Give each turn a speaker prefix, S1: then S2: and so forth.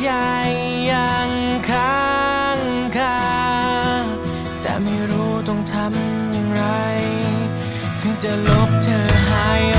S1: ใจยังค้างคาแต่ไม่รู้ต้องทำอย่างไร ถึงจะลบเธอหาย